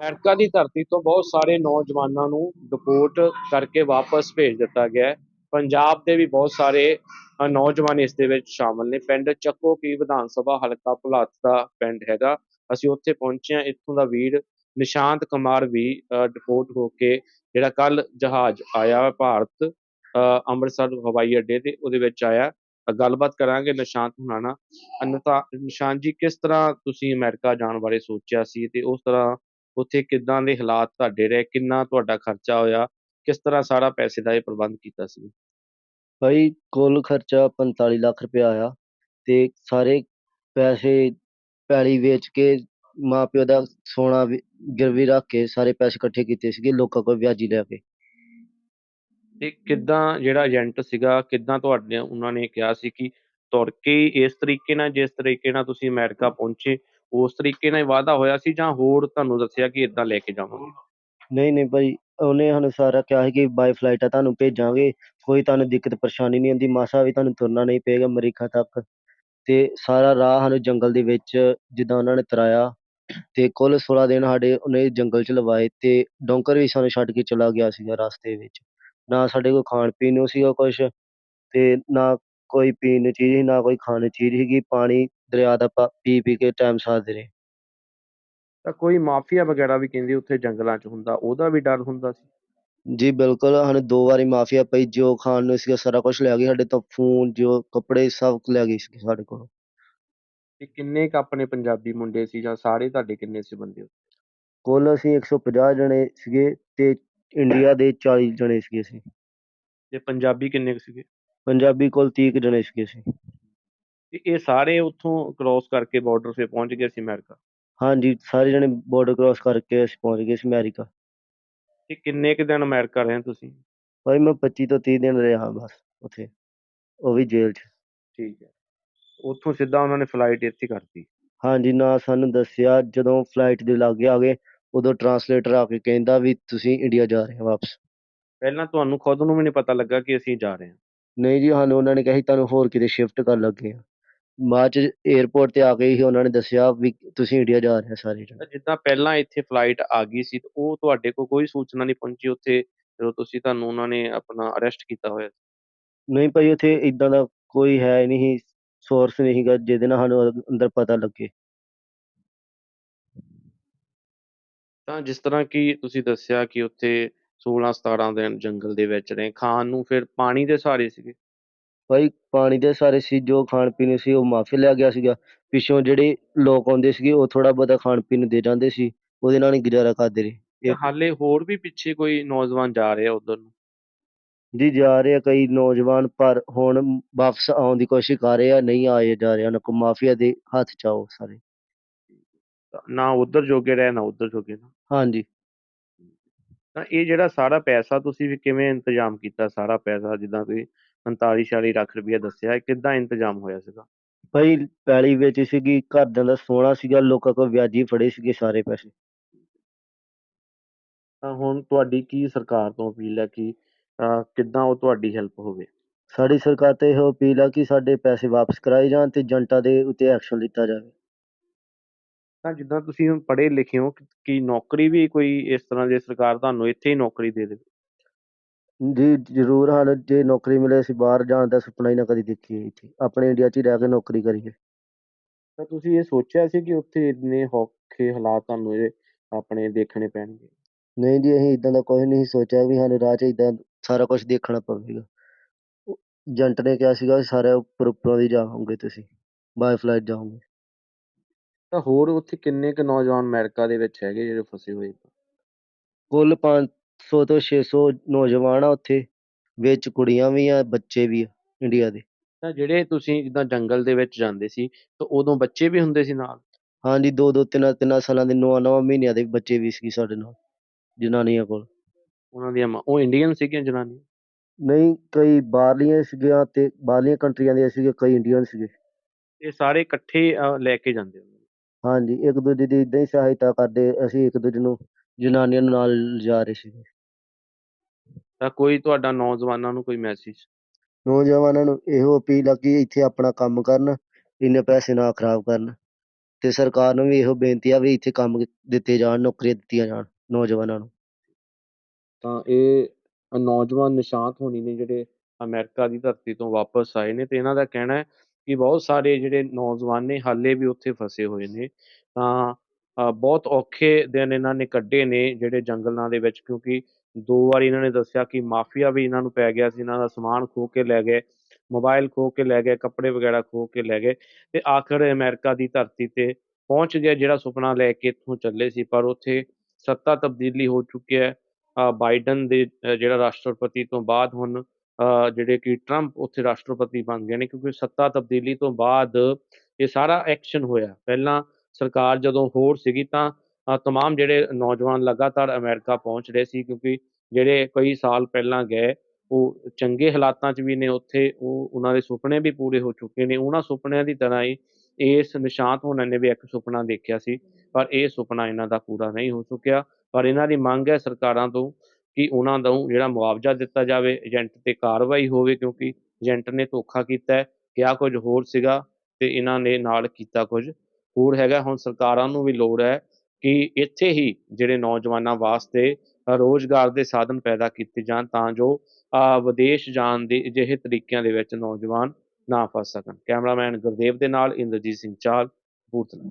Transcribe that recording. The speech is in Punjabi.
ਅਮਰੀਕਾ ਦੀ ਧਰਤੀ ਤੋਂ ਬਹੁਤ ਸਾਰੇ ਨੌਜਵਾਨਾਂ ਨੂੰ ਡਿਪੋਰਟ ਕਰਕੇ ਵਾਪਸ ਭੇਜ ਦਿੱਤਾ ਗਿਆ ਹੈ। ਪੰਜਾਬ ਦੇ ਵੀ ਬਹੁਤ ਸਾਰੇ ਨੌਜਵਾਨ ਇਸ ਦੇ ਵਿੱਚ ਸ਼ਾਮਲ ਨੇ। ਪਿੰਡ ਚੱਕੋ ਕੀ ਵਿਧਾਨ ਸਭਾ ਹਲਕਾ ਭੁਲੱਥ ਦਾ ਪਿੰਡ ਹੈਗਾ। ਅਸੀਂ ਉੱਥੇ ਪਹੁੰਚੇ ਹਾਂ। ਇੱਥੋਂ ਦਾ ਵੀਰ ਨਿਸ਼ਾਂਤ ਕੁਮਾਰ ਵੀ ਡਿਪੋਰਟ ਹੋ ਕੇ ਜਿਹੜਾ ਕੱਲ ਜਹਾਜ਼ ਆਇਆ ਹੈ ਭਾਰਤ ਅੰਮ੍ਰਿਤਸਰ ਹਵਾਈ ਅੱਡੇ ਤੇ, ਉਹਦੇ ਵਿੱਚ ਆਇਆ। ਗੱਲਬਾਤ ਕਰਾਂਗੇ ਨਿਸ਼ਾਂਤ ਹੁਣਾਂ ਨਾਲ। ਅਨਤਾ, ਨਿਸ਼ਾਂਤ ਜੀ, ਕਿਸ ਤਰ੍ਹਾਂ ਤੁਸੀਂ ਅਮਰੀਕਾ ਜਾਣ ਬਾਰੇ ਸੋਚਿਆ ਸੀ ਤੇ ਉਸ ਤਰ੍ਹਾਂ ਉੱਥੇ ਕਿੱਦਾਂ ਦੇ ਹਾਲਾਤ ਤੁਹਾਡੇ ਰਹੇ ਕਿੰਨਾ ਤੁਹਾਡਾ ਖਰਚਾ ਹੋਇਆ ਕਿਸ ਤਰ੍ਹਾਂ ਸਾਰਾ ਪੈਸੇ ਦਾ ਇਹ ਪ੍ਰਬੰਧ ਕੀਤਾ ਸੀ? ਭਾਈ ਕੁੱਲ ਖਰਚਾ 45 ਲੱਖ ਰੁਪਇਆ ਆਇਆ ਤੇ ਸਾਰੇ ਪੈਸੇ ਪੈਲੀ ਵੇਚ ਕੇ ਮਾਪਿਓ ਦਾ ਸੋਨਾ ਵੀ- ਗਿਰਵੀ ਰੱਖ ਕੇ ਸਾਰੇ ਪੈਸੇ ਇਕੱਠੇ ਕੀਤੇ ਸੀਗੇ ਲੋਕਾਂ ਕੋਲ ਵਿਆਜੀ ਲੈ ਕੇ। ਤੇ ਕਿੱਦਾਂ ਜਿਹੜਾ ਏਜੰਟ ਸੀਗਾ ਕਿੱਦਾਂ ਤੁਹਾਡੇ ਉਹਨਾਂ ਨੇ ਕਿਹਾ ਸੀ ਕਿ ਤੁਰ ਕੇ ਹੀ ਇਸ ਤਰੀਕੇ ਨਾਲ ਜਿਸ ਤਰੀਕੇ ਨਾਲ ਤੁਸੀਂ ਅਮਰੀਕਾ ਪਹੁੰਚੇ ਉਸ ਤਰੀਕੇ ਨਾਲ ਵਾਅਦਾ ਹੋਇਆ ਸੀ ਜਾਂ ਹੋਰ ਤੁਹਾਨੂੰ ਦੱਸਿਆ ਕਿ ਇਦਾਂ ਲੈ ਕੇ ਜਾਵਾਂਗੇ? ਨਹੀਂ ਨਹੀਂ ਭਾਈ, ਉਹਨੇ ਸਾਨੂੰ ਸਾਰਾ ਕਿਹਾ ਸੀ ਕਿ ਬਾਈ ਫਲਾਈਟ ਆ ਤੁਹਾਨੂੰ ਭੇਜਾਂਗੇ, ਕੋਈ ਤੁਹਾਨੂੰ ਦਿੱਕਤ ਪਰੇਸ਼ਾਨੀ ਨਹੀਂ ਆਉਂਦੀ ਮਾਸਾ ਵੀ ਤੁਹਾਨੂੰ ਤੁਰਨਾ ਨਹੀਂ ਪਏਗਾ ਅਮਰੀਕਾ ਤੱਕ। ਤੇ ਸਾਰਾ ਰਾਹ ਸਾਨੂੰ ਜੰਗਲ ਦੇ ਵਿੱਚ ਜਿੱਦਾਂ ਉਹਨਾਂ ਨੇ ਤਰਾਇਆ, ਤੇ ਕੁੱਲ 16 ਦਿਨ ਸਾਡੇ ਉਹਨੇ ਜੰਗਲ ਚ ਲਵਾਏ, ਤੇ ਡੋਂਕਰ ਵੀ ਸਾਨੂੰ ਛੱਡ ਕੇ ਚਲਾ ਗਿਆ ਸੀਗਾ ਰਸਤੇ ਵਿੱਚ। ਨਾ ਸਾਡੇ ਕੋਲ ਖਾਣ ਪੀਣ ਨੂੰ ਸੀਗਾ ਕੁਛ, ਤੇ ਨਾ ਕੋਈ ਪੀਣ ਨੂੰ ਚੀਜ਼ ਸੀ, ਨਾ ਕੋਈ ਖਾਣ ਨੂੰ ਚੀਜ਼ ਸੀਗੀ, ਪਾਣੀ ਦਰਿਆ ਦਾ ਪਾ- ਪੀ ਪੀ ਕੇ ਟਾਈਮ ਸਾਰਦੇ ਰਹੇ। ਤਾਂ ਕੋਈ ਮਾਫੀਆ ਵਗੈਰਾ ਵੀ ਕਹਿੰਦੇ ਉੱਥੇ ਜੰਗਲਾਂ 'ਚ ਹੁੰਦਾ ਉਹਦਾ ਵੀ ਡਰ ਹੁੰਦਾ ਸੀ? ਜੀ ਬਿਲਕੁਲ। ਸਾਨੂੰ ਦੋ ਵਾਰੀ ਮਾਫੀਆ ਪਈ ਜੋ ਖਾਣ ਨੂੰ ਸੀਗਾ ਸਾਰਾ ਕੁਝ ਲੈ ਗਏ ਸਾਡੇ ਤੋਂ ਫੋਨ ਜੋ ਕੱਪੜੇ ਸਭ ਲੈ ਗਏ ਸੀ ਸਾਡੇ ਕੋਲ। ਤੇ ਕਿੰਨੇ ਕ ਆਪਣੇ ਪੰਜਾਬੀ ਮੁੰਡੇ ਸੀ ਜਾਂ ਸਾਰੇ ਤੁਹਾਡੇ ਕਿੰਨੇ ਸੀ ਬੰਦੇ ਕੁੱਲ ਅਸੀਂ 150 ਜਣੇ ਸੀਗੇ ਤੇ ਇੰਡੀਆ ਦੇ 40 ਜਣੇ ਸੀਗੇ ਅਸੀਂ। ਤੇ ਪੰਜਾਬੀ ਕਿੰਨੇ ਕੁ ਸੀਗੇ? ਪੰਜਾਬੀ ਕੁੱਲ 30 ਕੁ ਜਣੇ ਸੀਗੇ ਅਸੀਂ। ਤੇ ਇਹ ਸਾਰੇ ਉੱਥੋਂ ਕ੍ਰਾਸ ਕਰਕੇ ਬਾਰਡਰ 'ਤੇ ਪਹੁੰਚ ਗਏ ਸੀ ਅਮਰੀਕਾ? ਹਾਂਜੀ ਸਾਰੇ ਜਣੇ ਬਾਰਡਰ ਕ੍ਰਾਸ ਕਰਕੇ ਅਸੀਂ ਪਹੁੰਚ ਗਏ ਸੀ ਅਮਰੀਕਾ। ਤੇ ਕਿੰਨੇ ਕੁ ਦਿਨ ਅਮਰੀਕਾ ਰਹੇ ਤੁਸੀਂ? ਭਾਈ ਮੈਂ 25 ਤੋਂ 30 ਦਿਨ ਰਿਹਾ ਬਸ ਉੱਥੇ ਉਹ ਵੀ ਜੇਲ੍ਹ 'ਚ। ਠੀਕ ਹੈ ਉੱਥੋਂ ਸਿੱਧਾ ਉਹਨਾਂ ਨੇ ਫਲਾਈਟ ਇੱਥੇ ਕਰਤੀ? ਹਾਂਜੀ ਨਾ ਸਾਨੂੰ ਦੱਸਿਆ ਜਦੋਂ ਫਲਾਈਟ ਦੇ ਲਾਗੇ ਆ ਗਏ ਉਦੋਂ ਟਰਾਂਸਲੇਟਰ ਆ ਕੇ ਕਹਿੰਦਾ ਵੀ ਤੁਸੀਂ ਇੰਡੀਆ ਜਾ ਰਹੇ ਹੋ ਵਾਪਸ। ਪਹਿਲਾਂ ਤੁਹਾਨੂੰ ਖੁਦ ਨੂੰ ਵੀ ਨਹੀਂ ਪਤਾ ਲੱਗਾ ਕਿ ਅਸੀਂ ਜਾ ਰਹੇ ਹਾਂ? ਨਹੀਂ ਜੀ ਸਾਨੂੰ ਉਹਨਾਂ ਨੇ ਕਿਹਾ ਸੀ ਤੁਹਾਨੂੰ ਹੋਰ ਕਿਤੇ ਸ਼ਿਫਟ ਕਰਨ ਲੱਗੇ ਆ ਬਾਅਦ ਚ 에ਅਰਪੋਰਟ ਤੇ ਆ ਕੇ ਹੀ ਉਹਨਾਂ ਨੇ ਦੱਸਿਆ ਵੀ ਤੁਸੀਂ ਇੰਡੀਆ ਜਾ ਰਹੇ ਹੋ ਸਾਰੇ ਜਣੇ। ਤਾਂ ਜਿੱਦਾਂ ਪਹਿਲਾਂ ਇੱਥੇ ਫਲਾਈਟ ਆ ਗਈ ਸੀ ਤੇ ਉਹ ਤੁਹਾਡੇ ਕੋਲ ਕੋਈ ਸੂਚਨਾ ਨਹੀਂ ਪਹੁੰਚੀ ਉੱਥੇ ਜਦੋਂ ਤੁਸੀਂ ਤੁਹਾਨੂੰ ਉਹਨਾਂ ਨੇ ਆਪਣਾ ਅਰੈਸਟ ਕੀਤਾ ਹੋਇਆ ਸੀ? ਨਹੀਂ ਭਾਈ ਉੱਥੇ ਇਦਾਂ ਦਾ ਕੋਈ ਹੈ ਨਹੀਂ ਸੋਰਸ ਨਹੀਂ ਸੀਗਾ ਜਿਹਦੇ ਨਾਲ ਸਾਨੂੰ ਅੰ- ਅੰਦਰ ਪਤਾ ਲੱਗੇ। ਤਾਂ ਜਿਸ ਤਰ੍ਹਾਂ ਕਿ ਤੁਸੀਂ ਦੱਸਿਆ ਕਿ ਉੱਥੇ 16 17 ਦਿਨ ਜੰਗਲ ਦੇ ਵਿੱਚ ਰਹੇ ਖਾਣ ਨੂੰ ਫਿਰ ਪਾਣੀ ਦੇ ਸਹਾਰੇ ਸੀਗੇ? ਭਾਈ ਪਾਣੀ ਦੇ ਸਾਰੇ ਸੀ ਜੋ ਖਾਣ ਪੀਣ ਸੀ ਉਹ ਮਾਫੀ ਲੈ ਗਿਆ ਸੀਗਾ। ਪਿੱਛੋਂ ਜਿਹੜੇ ਲੋਕ ਆਉਂਦੇ ਸੀਗੇ ਉਹ ਥੋੜਾ ਬਹੁਤਾ ਖਾਣ ਪੀਣ ਨੂੰ ਦੇ ਜਾਂਦੇ ਸੀ। ਉਹਦੇ ਨਾਲ ਹੀ ਗੁਜ਼ਾਰਾ ਕਰਦੇ ਰਹੇ। ਤੇ ਹਾਲੇ ਹੋਰ ਵੀ ਪਿੱਛੇ ਕੋਈ ਨੌਜਵਾਨ ਜਾ ਰਹੇ ਆ ਉਧਰ ਨੂੰ? ਜੀ ਜਾ ਰਹੇ ਆ ਕਈ ਨੌਜਵਾਨ ਪਰ ਹੁਣ ਵਾਪਸ ਆਉਣ ਦੀ ਕੋਸ਼ਿਸ਼ ਕਰ ਰਹੇ ਆ ਨਹੀਂ ਆਏ ਜਾ ਰਹੇ। ਉਹਨਾਂ ਕੋ ਮਾਫੀਆ ਦੇ ਹੱਥ ਚ ਆਓ ਸਾਰੇ। ਤਾਂ ਨਾ ਉਧਰ ਜੋਗੇ ਰਹੇ ਨਾ ਉਧਰ ਜੋਗੇ ਨਾ। ਹਾਂਜੀ। ਤਾਂ ਇਹ ਜਿਹੜਾ ਸਾਰਾ ਪੈਸਾ ਤੁਸੀਂ ਵੀ ਕਿਵੇਂ ਇੰਤਜ਼ਾਮ ਕੀਤਾ? ਸਾਰਾ ਪੈਸਾ ਜਿੱਦਾਂ ਤੁਸੀਂ 45 46 ਲੱਖ ਰੁਪਇਆ ਦੱਸਿਆ ਕਿੱਦਾਂ ਇੰਤਜ਼ਾਮ ਹੋਇਆ ਸੀਗਾ? ਭਾਈ ਪੈਲੀ ਵਿੱਚ ਸੀਗੀ ਘਰਦਿਆਂ ਦਾ ਸੋਨਾ ਸੀਗਾ ਲੋਕਾਂ ਕੋਲ ਵਿਆਜੀ ਫੜੇ ਸੀਗੇ ਸਾਰੇ ਪੈਸੇ। ਤਾਂ ਹੁਣ ਤੁਹਾਡੀ ਕੀ ਸਰਕਾਰ ਤੋਂ ਅਪੀਲ ਹੈ ਕਿ ਅਹ, ਕਿੱਦਾਂ ਉਹ ਤੁਹਾਡੀ ਹੈਲਪ ਹੋਵੇ? ਸਾਡੀ ਸਰਕਾਰ ਤੇ ਇਹੋ ਅਪੀਲ ਆ ਕਿ ਸਾਡੇ ਪੈਸੇ ਵਾਪਸ ਕਰਾਏ ਜਾਣ ਤੇ ਜਨਤਾ ਦੇ ਉੱਤੇ ਐਕਸ਼ਨ ਲਿੱਤਾ ਜਾਵੇ। ਤਾਂ ਜਿੱਦਾਂ ਤੁਸੀਂ ਹੁਣ ਪੜ੍ਹੇ ਲਿਖੇ ਹੋ ਕੀ ਨੌਕਰੀ ਵੀ ਕੋਈ ਇਸ ਤਰ੍ਹਾਂ ਦੀ ਸਰਕਾਰ ਤੁਹਾਨੂੰ ਇੱਥੇ ਹੀ ਨੌਕਰੀ ਦੇ ਦੇਵੇ? ਜੀ ਜ਼ਰੂਰ ਹਨ ਜੇ ਨੌਕਰੀ ਮਿਲੇ ਅਸੀਂ ਬਾਹਰ ਜਾਣ ਦਾ ਸੁਪਨਾ ਹੀ ਨਾ ਕਦੀ ਦੇਖੀਏ ਇੱਥੇ। ਆਪਣੇ ਇੰਡੀਆ 'ਚ ਹੀ ਰਹਿ ਕੇ ਨੌਕਰੀ ਕਰੀਏ। ਤਾਂ ਤੁਸੀਂ ਇਹ ਸੋਚਿਆ ਸੀ ਕਿ ਉੱਥੇ ਇੰਨੇ ਔਖੇ ਹਾਲਾਤ ਤੁਹਾਨੂੰ ਇਹ ਆਪਣੇ ਦੇਖਣੇ ਪੈਣਗੇ? ਨਹੀਂ ਜੀ ਅਸੀਂ ਇਦਾਂ ਦਾ ਕੁਝ ਨਹੀਂ ਸੋਚਿਆ ਵੀ ਸਾਨੂੰ ਰਾਹ 'ਚ ਇਦਾਂ ਸਾਰਾ ਕੁਝ ਦੇਖਣਾ ਪਵੇਗਾ। ਏਜੰਟ ਨੇ ਕਿਹਾ ਸੀਗਾ ਸਾਰੇ ਉੱਪਰ ਉੱਪਰੋਂ ਦੀ ਜਾਓਗੇ ਤੁਸੀਂ ਬਾਏ ਫਲਾਈਟ ਜਾਓਗੇ। ਤਾਂ ਹੋਰ ਉੱਥੇ ਕਿੰਨੇ ਕੁ ਨੌਜਵਾਨ ਅਮਰੀਕਾ ਦੇ ਵਿੱਚ ਹੈਗੇ ਜਿਹੜੇ ਫਸੇ ਹੋਏ? ਕੁੱਲ 500 ਤੋਂ 600 ਨੌਜਵਾਨ ਆ ਉੱਥੇ ਵਿੱਚ ਕੁੜੀਆਂ ਵੀ ਆ ਬੱਚੇ ਵੀ ਆ ਇੰਡੀਆ ਦੇ। ਤਾਂ ਜਿਹੜੇ ਤੁਸੀਂ ਜਿੱਦਾਂ ਜੰਗਲ ਦੇ ਵਿੱਚ ਜਾਂਦੇ ਸੀ ਤਾਂ ਉਦੋਂ ਬੱਚੇ ਵੀ ਹੁੰਦੇ ਸੀ ਨਾਲ? ਹਾਂਜੀ ਦੋ ਦੋ ਤਿੰਨ ਤਿੰਨ ਸਾਲਾਂ ਦੇ ਨੌ ਨੌ ਮਹੀਨਿਆਂ ਦੇ ਬੱਚੇ ਵੀ ਸੀ ਸਾਡੇ ਨਾਲ ਜਨਾਨੀਆਂ ਕੋਲ। ਉਹਨਾਂ ਦੀਆਂ ਮਾਂ- ਉਹ ਇੰਡੀਅਨ ਸੀਗੀਆਂ ਜਨਾਨੀਆਂ? ਨਹੀਂ ਕਈ ਬਾਹਰਲੀਆਂ ਸੀਗੀਆਂ ਤੇ ਬਾਹਰਲੀਆਂ ਕੰਟਰੀਆਂ ਦੀਆਂ ਸੀਗੇ ਕਈ ਇੰਡੀਅਨ ਸੀਗੇ। ਇਹ ਸਾਰੇ ਇਕੱਠੇ ਅਹ, ਲੈ ਕੇ ਜਾਂਦੇ ਹੁੰਦੇ ਹਾਂਜੀ ਇੱਕ ਦੂਜੇ ਦੀ ਇਦਾਂ ਹੀ ਸਹਾਇਤਾ ਕਰਦੇ ਅਸੀਂ ਇੱਕ ਦੂਜੇ ਨੂੰ ਜਨਾਨੀਆਂ ਨੂੰ ਨਾਲ ਲਿਜਾ ਰਹੇ ਸੀਗੇ। ਤਾਂ ਕੋਈ ਤੁਹਾਡਾ ਨੌਜਵਾਨਾਂ ਨੂੰ ਕੋਈ ਮੈਸੇਜ ਨੌਜਵਾਨਾਂ ਨੂੰ ਇਹੋ ਅਪੀਲ ਆ ਕਿ ਇੱਥੇ ਆਪਣਾ ਕੰਮ ਕਰਨ ਇੰਨੇ ਪੈਸੇ ਨਾ ਖਰਾਬ ਕਰਨ ਤੇ ਸਰਕਾਰ ਨੂੰ ਵੀ ਇਹੋ ਬੇਨਤੀ ਆ ਵੀ ਇੱਥੇ ਕੰਮ ਦਿੱਤੇ ਜਾਣ ਨੌਕਰੀਆਂ ਦਿੱਤੀਆਂ ਜਾਣ ਨੌਜਵਾਨਾਂ ਨੂੰ। ਤਾਂ ਇਹ ਨੌਜਵਾਨ ਨਿਸ਼ਾਂਤ ਹੋਣੀ ਨੇ ਜਿਹੜੇ ਅਮਰੀਕਾ ਦੀ ਧਰਤੀ ਤੋਂ ਵਾਪਸ ਆਏ ਨੇ ਤੇ ਇਹਨਾਂ ਦਾ ਕਹਿਣਾ ਹੈ ਕਿ ਬਹੁਤ ਸਾਰੇ ਜਿਹੜੇ ਨੌਜਵਾਨ ਨੇ ਹਾਲੇ ਵੀ ਉੱਥੇ ਫਸੇ ਹੋਏ ਨੇ। ਤਾਂ ਬਹੁਤ ਔਖੇ ਦਿਨ ਇਹਨਾਂ ਨੇ ਕੱਢੇ ਨੇ ਜਿਹੜੇ ਜੰਗਲਾਂ ਦੇ ਵਿੱਚ, ਕਿਉਂਕਿ ਦੋ ਵਾਰੀ ਇਹਨਾਂ ਨੇ ਦੱਸਿਆ ਕਿ ਮਾਫੀਆ ਵੀ ਇਹਨਾਂ ਨੂੰ ਪੈ ਗਿਆ ਸੀ, ਇਹਨਾਂ ਦਾ ਸਮਾਨ ਖੋਹ ਕੇ ਲੈ ਗਏ, ਮੋਬਾਈਲ ਖੋਹ ਕੇ ਲੈ ਗਏ, ਕੱਪੜੇ ਵਗੈਰਾ ਖੋਹ ਕੇ ਲੈ ਗਏ ਤੇ ਆਖਰ ਅਮਰੀਕਾ ਦੀ ਧਰਤੀ ਤੇ ਪਹੁੰਚ ਗਿਆ ਜਿਹੜਾ ਸੁਪਨਾ ਲੈ ਕੇ ਇੱਥੋਂ ਚੱਲੇ ਸੀ, ਪਰ ਉੱਥੇ ਸੱਤਾ ਤਬਦੀਲੀ ਹੋ ਚੁੱਕੀ ਹੈ। ਬਾਈਡਨ ਦੇ ਜਿਹੜਾ ਰਾਸ਼ਟਰਪਤੀ ਤੋਂ ਬਾਅਦ ਹੁਣ ਜਿਹੜੇ ਕਿ ਟਰੰਪ ਉੱਥੇ ਰਾਸ਼ਟਰਪਤੀ ਬਣ ਗਏ ਨੇ, ਕਿਉਂਕਿ ਸੱਤਾ ਤਬਦੀਲੀ ਤੋਂ ਬਾਅਦ ਇਹ ਸਾਰਾ ਐਕਸ਼ਨ ਹੋਇਆ। ਪਹਿਲਾਂ ਸਰਕਾਰ ਜਦੋਂ ਹੋਰ ਸੀਗੀ ਤਾਂ ਅ, ਤਮਾਮ ਜਿਹੜੇ ਨੌਜਵਾਨ ਲਗਾਤਾਰ ਅਮਰੀਕਾ ਪਹੁੰਚ ਰਹੇ ਸੀ ਕਿਉਂਕਿ ਜਿਹੜੇ ਕਈ ਸਾਲ ਪਹਿਲਾਂ ਗਏ ਉਹ ਚੰਗੇ ਹਾਲਾਤਾਂ 'ਚ ਵੀ ਨੇ ਉੱਥੇ ਉਹ ਉਹਨਾਂ ਦੇ ਸੁਪਨੇ ਵੀ ਪੂਰੇ ਹੋ ਚੁੱਕੇ ਨੇ ਉਹਨਾਂ ਸੁਪਨਿਆਂ ਦੀ ਤਰ੍ਹਾਂ ਹੀ ਇਸ ਨਿਸ਼ਾਂਤ ਹੋਣਾ ਨੇ ਵੀ ਇੱਕ ਸੁਪਨਾ ਦੇਖਿਆ ਸੀ ਪਰ ਇਹ ਸੁਪਨਾ ਇਹਨਾਂ ਦਾ ਪੂਰਾ ਨਹੀਂ ਹੋ ਚੁੱਕਿਆ ਪਰ ਇਹਨਾਂ ਦੀ ਮੰਗ ਹੈ ਸਰਕਾਰਾਂ ਤੋਂ ਕਿ ਉਹਨਾਂ ਨੂੰ ਜਿਹੜਾ ਮੁਆਵਜ਼ਾ ਦਿੱਤਾ ਜਾਵੇ ਏਜੰਟ ਤੇ ਕਾਰਵਾਈ ਹੋਵੇ ਕਿਉਂਕਿ ਏਜੰਟ ਨੇ ਧੋਖਾ ਕੀਤਾ ਹੈ ਕਿਹਾ ਕੁਝ ਹੋਰ ਸੀਗਾ ਤੇ ਇਹਨਾਂ ਨੇ ਨਾਲ ਕੀਤਾ ਕੁਝ। ਹੋਰ ਹੈਗਾ। ਹੁਣ ਸਰਕਾਰਾਂ ਨੂੰ ਵੀ ਲੋੜ ਹੈ ਕਿ ਇੱਥੇ ਹੀ ਜਿਹੜੇ ਨੌਜਵਾਨਾਂ ਵਾਸਤੇ ਅ, ਰੋਜ਼ਗਾਰ ਦੇ ਸਾਧਨ ਪੈਦਾ ਕੀਤੇ ਜਾਣ ਤਾਂ ਜੋ ਅ, ਵਿਦੇਸ਼ ਜਾਣ ਦੇ ਅਜਿਹੇ ਤਰੀਕਿਆਂ ਦੇ ਵਿੱਚ ਨੌਜਵਾਨ ਨਾ ਫਸ ਸਕਣ। ਕੈਮਰਾਮੈਨ ਗੁਰਦੇਵ ਦੇ ਨਾਲ ਇੰਦਰਜੀਤ ਸਿੰਘ ਚਾਲ ਕਪੂਰਥਲਾ